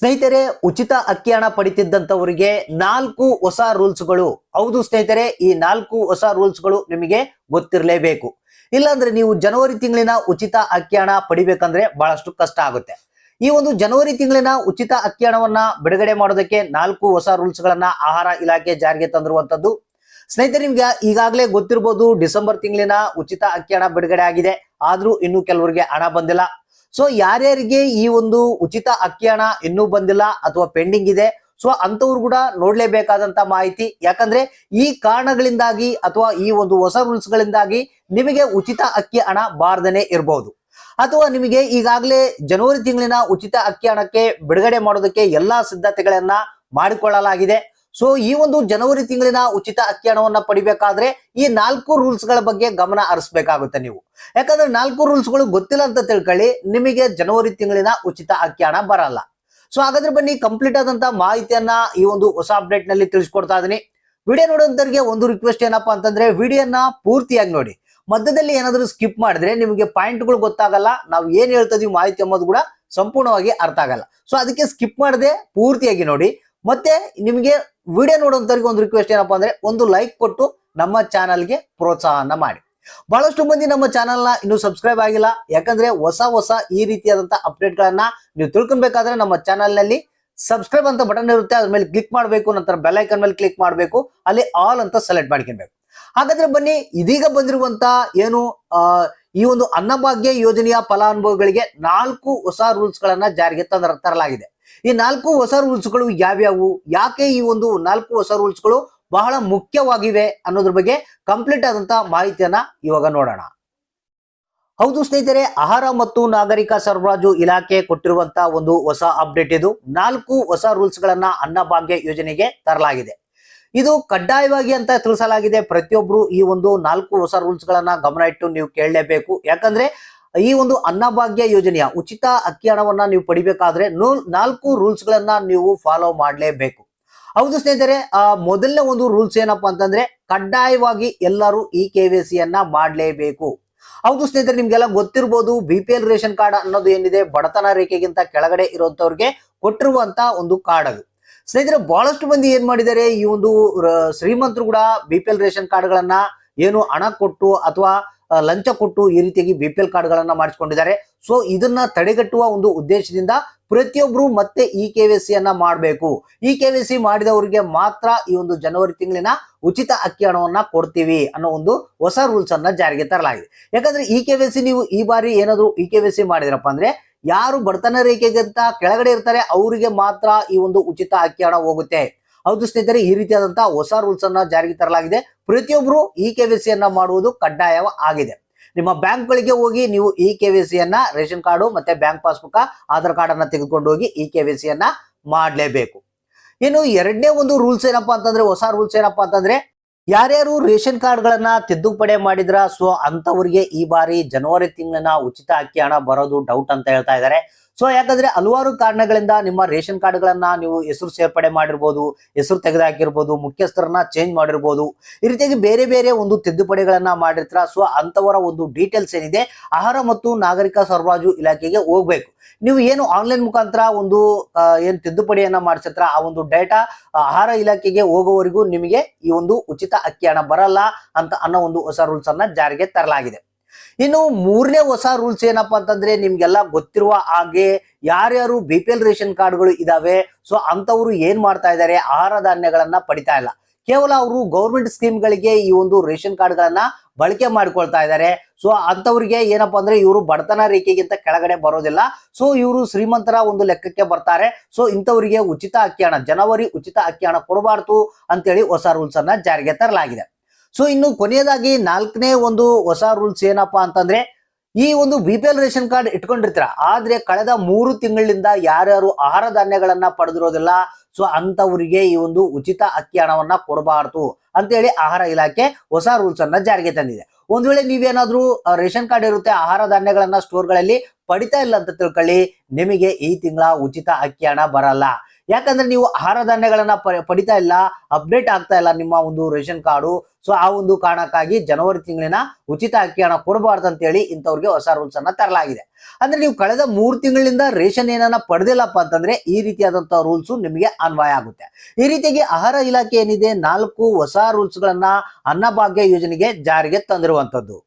ಸ್ನೇಹಿತರೆ, ಉಚಿತ ಅಕ್ಕಿ ಹಣ ಪಡಿತಿದ್ದಂಥವರಿಗೆ ನಾಲ್ಕು ಹೊಸ ರೂಲ್ಸ್ಗಳು. ಹೌದು ಸ್ನೇಹಿತರೆ, ಈ ನಾಲ್ಕು ಹೊಸ ರೂಲ್ಸ್ಗಳು ನಿಮಗೆ ಗೊತ್ತಿರಲೇಬೇಕು. ಇಲ್ಲಾಂದ್ರೆ ನೀವು ಜನವರಿ ತಿಂಗಳಿನ ಉಚಿತ ಅಕ್ಕಿ ಹಣ ಪಡಿಬೇಕಂದ್ರೆ ಬಹಳಷ್ಟು ಕಷ್ಟ ಆಗುತ್ತೆ. ಈ ಒಂದು ಜನವರಿ ತಿಂಗಳಿನ ಉಚಿತ ಅಕ್ಕಿ ಹಣವನ್ನ ಬಿಡುಗಡೆ ಮಾಡೋದಕ್ಕೆ ನಾಲ್ಕು ಹೊಸ ರೂಲ್ಸ್ ಗಳನ್ನ ಆಹಾರ ಇಲಾಖೆ ಜಾರಿಗೆ ತಂದಿರುವಂತದ್ದು ಸ್ನೇಹಿತರೆ, ನಿಮ್ಗೆ ಈಗಾಗಲೇ ಗೊತ್ತಿರಬಹುದು ಡಿಸೆಂಬರ್ ತಿಂಗಳಿನ ಉಚಿತ ಅಕ್ಕಿ ಹಣ ಬಿಡುಗಡೆ ಆಗಿದೆ. ಆದ್ರೂ ಇನ್ನು ಕೆಲವರಿಗೆ ಹಣ ಬಂದಿಲ್ಲ. ಸೊ ಯಾರ್ಯಾರಿಗೆ ಈ ಒಂದು ಉಚಿತ ಅಕ್ಕಿ ಹಣ ಇನ್ನೂ ಬಂದಿಲ್ಲ ಅಥವಾ ಪೆಂಡಿಂಗ್ ಇದೆ ಸೊ ಅಂತವ್ರು ಕೂಡ ನೋಡ್ಲೇಬೇಕಾದಂತ ಮಾಹಿತಿ. ಯಾಕಂದ್ರೆ ಈ ಕಾರಣಗಳಿಂದಾಗಿ ಅಥವಾ ಈ ಒಂದು ಹೊಸ ರೂಲ್ಸ್ ಗಳಿಂದಾಗಿ ನಿಮಗೆ ಉಚಿತ ಅಕ್ಕಿ ಹಣ ಬಾರ್ದನೆ ಇರಬಹುದು ಅಥವಾ ನಿಮಗೆ ಈಗಾಗಲೇ ಜನವರಿ ತಿಂಗಳಿನ ಉಚಿತ ಅಕ್ಕಿ ಹಣಕ್ಕೆ ಬಿಡುಗಡೆ ಮಾಡೋದಕ್ಕೆ ಎಲ್ಲಾ ಸಿದ್ಧತೆಗಳನ್ನ ಮಾಡಿಕೊಳ್ಳಲಾಗಿದೆ. ಸೊ ಈ ಒಂದು ಜನವರಿ ತಿಂಗಳಿನ ಉಚಿತ ಅಕ್ಕಿ ಹಣವನ್ನ ಪಡಿಬೇಕಾದ್ರೆ ಈ ನಾಲ್ಕು ರೂಲ್ಸ್ಗಳ ಬಗ್ಗೆ ಗಮನ ಹರಿಸಬೇಕಾಗುತ್ತೆ ನೀವು. ಯಾಕಂದ್ರೆ ನಾಲ್ಕು ರೂಲ್ಸ್ಗಳು ಗೊತ್ತಿಲ್ಲ ಅಂತ ತಿಳ್ಕೊಳ್ಳಿ, ನಿಮಗೆ ಜನವರಿ ತಿಂಗಳಿನ ಉಚಿತ ಅಕ್ಕಿ ಹಣ ಬರಲ್ಲ. ಸೊ ಹಾಗಾದ್ರೆ ಬನ್ನಿ ಕಂಪ್ಲೀಟ್ ಆದಂತ ಮಾಹಿತಿಯನ್ನ ಈ ಒಂದು ಹೊಸ ಅಪ್ಡೇಟ್ನಲ್ಲಿ ತಿಳಿಸ್ಕೊಡ್ತಾ ಇದೀನಿ. ವಿಡಿಯೋ ನೋಡೋದರಿಗೆ ಒಂದು ರಿಕ್ವೆಸ್ಟ್ ಏನಪ್ಪಾ ಅಂತಂದ್ರೆ, ವಿಡಿಯೋನ ಪೂರ್ತಿಯಾಗಿ ನೋಡಿ. ಮಧ್ಯದಲ್ಲಿ ಏನಾದರೂ ಸ್ಕಿಪ್ ಮಾಡಿದ್ರೆ ನಿಮಗೆ ಪಾಯಿಂಟ್ಗಳು ಗೊತ್ತಾಗಲ್ಲ, ನಾವು ಏನ್ ಹೇಳ್ತಾ ಇದೀವಿ ಮಾಹಿತಿ ಅನ್ನೋದು ಕೂಡ ಸಂಪೂರ್ಣವಾಗಿ ಅರ್ಥ ಆಗಲ್ಲ. ಸೊ ಅದಕ್ಕೆ ಸ್ಕಿಪ್ ಮಾಡದೆ ಪೂರ್ತಿಯಾಗಿ ನೋಡಿ. ಮತ್ತೆ ನಿಮಗೆ ವಿಡಿಯೋ ನೋಡುವಂತವ್ರಿಗೆ ಒಂದು ರಿಕ್ವೆಸ್ಟ್ ಏನಪ್ಪಾ ಅಂದ್ರೆ ಒಂದು ಲೈಕ್ ಕೊಟ್ಟು ನಮ್ಮ ಚಾನಲ್ಗೆ ಪ್ರೋತ್ಸಾಹನ ಮಾಡಿ. ಬಹಳಷ್ಟು ಮಂದಿ ನಮ್ಮ ಚಾನಲ್ನ ಇನ್ನು ಸಬ್ಸ್ಕ್ರೈಬ್ ಆಗಿಲ್ಲ. ಯಾಕಂದ್ರೆ ಹೊಸ ಹೊಸ ಈ ರೀತಿಯಾದಂತ ಅಪ್ಡೇಟ್ ಗಳನ್ನ ನೀವು ತಿಳ್ಕೊಬೇಕಾದ್ರೆ ನಮ್ಮ ಚಾನಲ್ನಲ್ಲಿ ಸಬ್ಸ್ಕ್ರೈಬ್ ಅಂತ ಬಟನ್ ಇರುತ್ತೆ. ಅದ್ರ ಮೇಲೆ ಕ್ಲಿಕ್ ಮಾಡಬೇಕು, ನಂತರ ಬೆಲ್ ಐಕನ್ ಮೇಲೆ ಕ್ಲಿಕ್ ಮಾಡಬೇಕು, ಅಲ್ಲಿ ಆಲ್ ಅಂತ ಸೆಲೆಕ್ಟ್ ಮಾಡ್ಕೊಬೇಕು ಹಾಗಾದ್ರೆ ಬನ್ನಿ, ಇದೀಗ ಬಂದಿರುವಂತ ಏನು ಈ ಒಂದು ಅನ್ನಭಾಗ್ಯ ಯೋಜನೆಯ ಫಲಾನುಭವಿಗಳಿಗೆ ನಾಲ್ಕು ಹೊಸ ರೂಲ್ಸ್ ಗಳನ್ನ ಜಾರಿಗೆ ತಂದ ತರಲಾಗಿದೆ. ಈ ನಾಲ್ಕು ಹೊಸ ರೂಲ್ಸ್ಗಳು ಯಾವ್ಯಾವು? ಯಾಕೆ ಈ ಒಂದು ನಾಲ್ಕು ಹೊಸ ರೂಲ್ಸ್ಗಳು ಬಹಳ ಮುಖ್ಯವಾಗಿವೆ ಅನ್ನೋದ್ರ ಬಗ್ಗೆ ಕಂಪ್ಲೀಟ್ ಆದಂತಹ ಮಾಹಿತಿಯನ್ನ ಇವಾಗ ನೋಡೋಣ. ಹೌದು ಸ್ನೇಹಿತರೆ, ಆಹಾರ ಮತ್ತು ನಾಗರಿಕ ಸರಬರಾಜು ಇಲಾಖೆ ಕೊಟ್ಟಿರುವಂತಹ ಒಂದು ಹೊಸ ಅಪ್ಡೇಟ್ ಇದು. ನಾಲ್ಕು ಹೊಸ ರೂಲ್ಸ್ ಗಳನ್ನ ಅನ್ನಭಾಗ್ಯ ಯೋಜನೆಗೆ ತರಲಾಗಿದೆ. ಇದು ಕಡ್ಡಾಯವಾಗಿ ಅಂತ ತಿಳಿಸಲಾಗಿದೆ. ಪ್ರತಿಯೊಬ್ರು ಈ ಒಂದು ನಾಲ್ಕು ಹೊಸ ರೂಲ್ಸ್ ಗಳನ್ನ ಗಮನ ಇಟ್ಟು ನೀವು ಕೇಳಲೇಬೇಕು. ಯಾಕಂದ್ರೆ ಈ ಒಂದು ಅನ್ನಭಾಗ್ಯ ಯೋಜನೆಯ ಉಚಿತ ಅಕ್ಕಿ ಹಣವನ್ನ ನೀವು ಪಡಿಬೇಕಾದ್ರೆ ನೂಲ್- ನಾಲ್ಕು ರೂಲ್ಸ್ ಗಳನ್ನ ನೀವು ಫಾಲೋ ಮಾಡಲೇಬೇಕು. ಹೌದು ಸ್ನೇಹಿತರೆ ಮೊದಲನೇ ಒಂದು ರೂಲ್ಸ್ ಏನಪ್ಪಾ ಅಂತಂದ್ರೆ ಕಡ್ಡಾಯವಾಗಿ ಎಲ್ಲರೂ ಈ ಕೆ ವಿ ಮಾಡಲೇಬೇಕು. ಹೌದು ಸ್ನೇಹಿತರೆ, ನಿಮ್ಗೆಲ್ಲ ಗೊತ್ತಿರ್ಬೋದು ಬಿ ರೇಷನ್ ಕಾರ್ಡ್ ಅನ್ನೋದು ಏನಿದೆ, ಬಡತನ ರೇಖೆಗಿಂತ ಕೆಳಗಡೆ ಇರುವಂತವ್ರಿಗೆ ಕೊಟ್ಟಿರುವಂತ ಒಂದು ಕಾರ್ಡ್ ಅದು. ಸ್ನೇಹಿತರೆ, ಬಹಳಷ್ಟು ಮಂದಿ ಏನ್ ಮಾಡಿದ್ದಾರೆ, ಈ ಒಂದು ಶ್ರೀಮಂತರು ಕೂಡ ಬಿ ರೇಷನ್ ಕಾರ್ಡ್ಗಳನ್ನ ಏನು ಹಣ ಕೊಟ್ಟು ಅಥವಾ ಲಂಚ ಕೊಟ್ಟು ಈ ರೀತಿಯಾಗಿ ಬಿ ಪಿ ಎಲ್ ಕಾರ್ಡ್ಗಳನ್ನ ಮಾಡಿಸ್ಕೊಂಡಿದ್ದಾರೆ. ಸೊ ಇದನ್ನ ತಡೆಗಟ್ಟುವ ಒಂದು ಉದ್ದೇಶದಿಂದ ಪ್ರತಿಯೊಬ್ರು ಮತ್ತೆ ಇ ಕೆ ವಿ ಸಿ ಅನ್ನ ಮಾಡಬೇಕು. ಇ ಕೆ ವಿ ಸಿ ಮಾಡಿದವರಿಗೆ ಮಾತ್ರ ಈ ಒಂದು ಜನವರಿ ತಿಂಗಳಿನ ಉಚಿತ ಅಕ್ಕಿ ಹಣವನ್ನ ಕೊಡ್ತೀವಿ ಅನ್ನೋ ಒಂದು ಹೊಸ ರೂಲ್ಸ್ ಅನ್ನ ಜಾರಿಗೆ ತರಲಾಗಿದೆ. ಯಾಕಂದ್ರೆ ಇ ಕೆ ವಿ ಸಿ ನೀವು ಈ ಬಾರಿ ಏನಾದ್ರು ಇ ಕೆ ವಿ ಸಿ ಮಾಡಿದ್ರಪ್ಪ ಅಂದ್ರೆ ಯಾರು ಬಡತನ ರೇಖೆಗಿಂತ ಕೆಳಗಡೆ ಇರ್ತಾರೆ, ಅವರಿಗೆ ಮಾತ್ರ ಈ ಒಂದು ಉಚಿತ ಅಕ್ಕಿ ಹಣ ಹೋಗುತ್ತೆ. ಹೌದು ಸ್ನೇಹಿತರೆ, ಈ ರೀತಿಯಾದಂತಹ ಹೊಸ ರೂಲ್ಸ್ ಅನ್ನ ಜಾರಿಗೆ ತರಲಾಗಿದೆ. ಪ್ರತಿಯೊಬ್ರು ಇ ಕೆ ಸಿ ಅನ್ನ ಮಾಡುವುದು ಕಡ್ಡಾಯ ಆಗಿದೆ. ನಿಮ್ಮ ಬ್ಯಾಂಕ್ ಗಳಿಗೆ ಹೋಗಿ ನೀವು ಇ ಕೆ ಸಿ ಅನ್ನ ರೇಷನ್ ಕಾರ್ಡು ಮತ್ತೆ ಬ್ಯಾಂಕ್ ಪಾಸ್ಬುಕ್ ಆಧಾರ್ ಕಾರ್ಡ್ ಅನ್ನ ತೆಗೆದುಕೊಂಡು ಹೋಗಿ ಇ ಕೆ ಸಿ ಅನ್ನ ಮಾಡಲೇಬೇಕು. ಇನ್ನು ಎರಡನೇ ಒಂದು ರೂಲ್ಸ್ ಏನಪ್ಪಾ ಅಂತಂದ್ರೆ, ಹೊಸ ರೂಲ್ಸ್ ಏನಪ್ಪಾ ಅಂತಂದ್ರೆ, ಯಾರ್ಯಾರು ರೇಷನ್ ಕಾರ್ಡ್ ಗಳನ್ನ ತಿದ್ದುಪಡಿ ಮಾಡಿದ್ರ, ಸೊ ಅಂತವರಿಗೆ ಈ ಬಾರಿ ಜನವರಿ ತಿಂಗಳನ್ನ ಉಚಿತ ಅಕ್ಕಿ ಹಣ ಬರೋದು ಡೌಟ್ ಅಂತ ಹೇಳ್ತಾ ಇದ್ದಾರೆ. ಸೊ ಯಾಕಂದ್ರೆ ಹಲವಾರು ಕಾರಣಗಳಿಂದ ನಿಮ್ಮ ರೇಷನ್ ಕಾರ್ಡ್ ಗಳನ್ನ ನೀವು ಹೆಸರು ಸೇರ್ಪಡೆ ಮಾಡಿರ್ಬೋದು, ಹೆಸರು ತೆಗೆದುಹಾಕಿರ್ಬೋದು ಮುಖ್ಯಸ್ಥರನ್ನ ಚೇಂಜ್ ಮಾಡಿರ್ಬೋದು, ಈ ರೀತಿಯಾಗಿ ಬೇರೆ ಬೇರೆ ಒಂದು ತಿದ್ದುಪಡಿಗಳನ್ನ ಮಾಡಿರ್ತೀರ? ಸೊ ಅಂತವರ ಒಂದು ಡೀಟೇಲ್ಸ್ ಏನಿದೆ, ಆಹಾರ ಮತ್ತು ನಾಗರಿಕ ಸರಬರಾಜು ಇಲಾಖೆಗೆ ಹೋಗ್ಬೇಕು. ನೀವು ಏನು ಆನ್ಲೈನ್ ಮುಖಾಂತರ ಒಂದು ಏನ್ ತಿದ್ದುಪಡಿಯನ್ನ ಮಾಡಿಸಿರ್ತೀರ? ಆ ಒಂದು ಡೇಟಾ ಆಹಾರ ಇಲಾಖೆಗೆ ಹೋಗೋವರೆಗೂ ನಿಮಗೆ ಈ ಒಂದು ಉಚಿತ ಅಕ್ಕಿ ಹಣ ಬರಲ್ಲ ಅಂತ ಅನ್ನೋ ಒಂದು ಹೊಸ ರೂಲ್ಸ್ ಅನ್ನ ಜಾರಿಗೆ ತರಲಾಗಿದೆ. ಇನ್ನು ಮೂರನೇ ಹೊಸ ರೂಲ್ಸ್ ಏನಪ್ಪಾ ಅಂತಂದ್ರೆ ನಿಮ್ಗೆಲ್ಲ ಗೊತ್ತಿರುವ ಹಾಗೆ ಯಾರ್ಯಾರು ಬಿ ಪಿ ಎಲ್ ರೇಷನ್ ಕಾರ್ಡ್ಗಳು ಇದಾವೆ, ಸೊ ಅಂತವರು ಏನ್ ಮಾಡ್ತಾ ಇದ್ದಾರೆ ಆಹಾರ ಧಾನ್ಯಗಳನ್ನ ಪಡಿತಾ ಇಲ್ಲ. ಕೇವಲ ಅವರು ಗೌರ್ಮೆಂಟ್ ಸ್ಕೀಮ್ಗಳಿಗೆ ಈ ಒಂದು ರೇಷನ್ ಕಾರ್ಡ್ಗಳನ್ನ ಬಳಕೆ ಮಾಡ್ಕೊಳ್ತಾ ಇದ್ದಾರೆ ಸೊ ಅಂತವ್ರಿಗೆ ಏನಪ್ಪಾ ಅಂದ್ರೆ ಇವರು ಬಡತನ ರೇಖೆಗಿಂತ ಕೆಳಗಡೆ ಬರೋದಿಲ್ಲ. ಸೊ ಇವರು ಶ್ರೀಮಂತರ ಒಂದು ಲೆಕ್ಕಕ್ಕೆ ಬರ್ತಾರೆ. ಸೊ ಇಂಥವರಿಗೆ ಉಚಿತ ಅಕ್ಕಿ ಜನವರಿ ಉಚಿತ ಅಕ್ಕಿ ಹಣ ಕೊಡಬಾರ್ದು ಅಂತೇಳಿ ಹೊಸ ರೂಲ್ಸ್ ಅನ್ನ ಜಾರಿಗೆ ತರಲಾಗಿದೆ. ಸೊ ಇನ್ನು ಕೊನೆಯದಾಗಿ ನಾಲ್ಕನೇ ಒಂದು ಹೊಸ ರೂಲ್ಸ್ ಏನಪ್ಪಾ ಅಂತಂದ್ರೆ, ಈ ಒಂದು B P L ration card ಇಟ್ಕೊಂಡಿರ್ತೀರ, ಆದ್ರೆ ಕಳೆದ ಮೂರು ತಿಂಗಳಿಂದ ಯಾರ್ಯಾರು ಆಹಾರ ಧಾನ್ಯಗಳನ್ನ ಪಡೆದಿರೋದಿಲ್ಲ ಸೊ ಅಂತವರಿಗೆ ಈ ಒಂದು ಉಚಿತ ಅಕ್ಕಿ ಹಣವನ್ನ ಕೊಡಬಾರ್ದು ಅಂತೇಳಿ ಆಹಾರ ಇಲಾಖೆ ಹೊಸ ರೂಲ್ಸ್ ಅನ್ನ ಜಾರಿಗೆ ತಂದಿದೆ. ಒಂದ್ ವೇಳೆ ನೀವೇನಾದ್ರೂ ರೇಷನ್ ಕಾರ್ಡ್ ಇರುತ್ತೆ, ಆಹಾರ ಧಾನ್ಯಗಳನ್ನ ಸ್ಟೋರ್ಗಳಲ್ಲಿ ಪಡಿತಾ ಇಲ್ಲ ಅಂತ ತಿಳ್ಕೊಳ್ಳಿ, ನಿಮಗೆ ಈ ತಿಂಗಳ ಉಚಿತ ಅಕ್ಕಿ ಹಣ ಬರಲ್ಲ. ಯಾಕಂದ್ರೆ ನೀವು ಆಹಾರ ಧಾನ್ಯಗಳನ್ನ ಪಡಿತಾ ಇಲ್ಲ ಅಪ್ಡೇಟ್ ಆಗ್ತಾ ಇಲ್ಲ ನಿಮ್ಮ ಒಂದು ರೇಷನ್ ಕಾರ್ಡು. ಸೊ ಆ ಒಂದು ಕಾರಣಕ್ಕಾಗಿ ಜನವರಿ ತಿಂಗಳಿನ ಉಚಿತ ಅಕ್ಕಿ ಹಣ ಕೊಡಬಾರ್ದು ಅಂತ ಹೇಳಿ ಇಂಥವ್ರಿಗೆ ಹೊಸ ರೂಲ್ಸ್ ಅನ್ನ ತರಲಾಗಿದೆ. ಅಂದ್ರೆ ನೀವು ಕಳೆದ ಮೂರು ತಿಂಗಳಿಂದ ರೇಷನ್ ಏನನ್ನ ಪಡೆದಿಲ್ಲಪ್ಪ ಅಂತಂದ್ರೆ ಈ ರೀತಿಯಾದಂತಹ ರೂಲ್ಸ್ ನಿಮಗೆ ಅನ್ವಯ ಆಗುತ್ತೆ. ಈ ರೀತಿಯಾಗಿ ಆಹಾರ ಇಲಾಖೆ ಏನಿದೆ, ನಾಲ್ಕು ಹೊಸ ರೂಲ್ಸ್ ಗಳನ್ನ ಅನ್ನಭಾಗ್ಯ ಯೋಜನೆಗೆ ಜಾರಿಗೆ ತಂದಿರುವಂತದ್ದು